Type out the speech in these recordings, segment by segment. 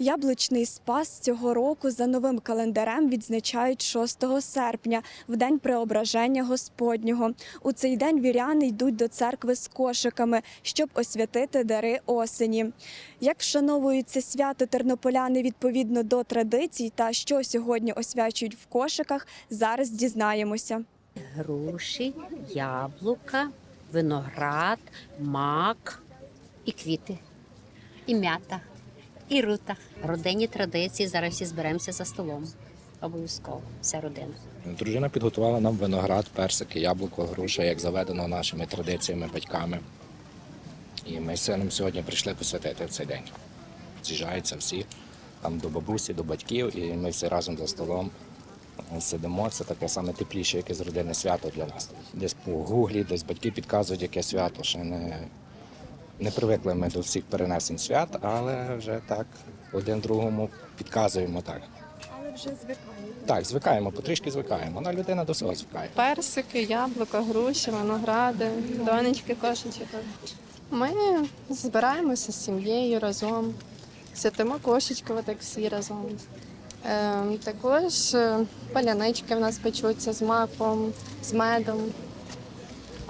Яблучний спас цього року за новим календарем відзначають 6 серпня, в день преображення Господнього. У цей день віряни йдуть до церкви з кошиками, щоб освятити дари осені. Як вшановують це свято тернополяни відповідно до традицій та що сьогодні освячують в кошиках, зараз дізнаємося. груші, яблука, виноград, мак і квіти, і м'ята, і рута. Родинні традиції. Зараз всі зберемося за столом. Обов'язково, вся родина. Дружина підготувала нам виноград, персики, яблуко, груша, як заведено нашими традиціями, батьками. І ми з сином сьогодні прийшли посвятити в цей день. З'їжджаються всі там до бабусі, до батьків, і ми всі разом за столом сидимо. Це таке саме тепліше, яке з родини свято для нас. Десь по гуглі, десь батьки підказують, яке свято. Ще не, не привикли ми до всіх перенесень свят, але вже так один другому підказуємо так. Але вже звикають. Так, звикаємо, потрішки звикаємо. Вона людина до всього звикає. персики, яблука, груші, виногради, донечки, кошечки. Ми збираємося з сім'єю разом, святимо кошечки, отак всі разом. Е, також е, палянички в нас печуться з маком, з медом.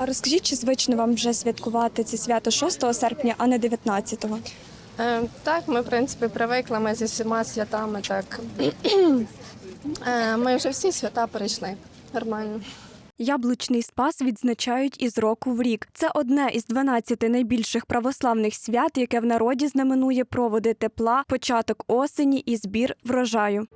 А розкажіть, чи звично вам вже святкувати це свято 6 серпня, а не 19-го? Е, так, ми, в принципі, привикли, ми зі всіма святами так. Е, ми вже всі свята перейшли. Нормально. Яблучний спас відзначають із року в рік. Це одне із 12 найбільших православних свят, яке в народі знаменує проводи тепла, початок осені і збір врожаю.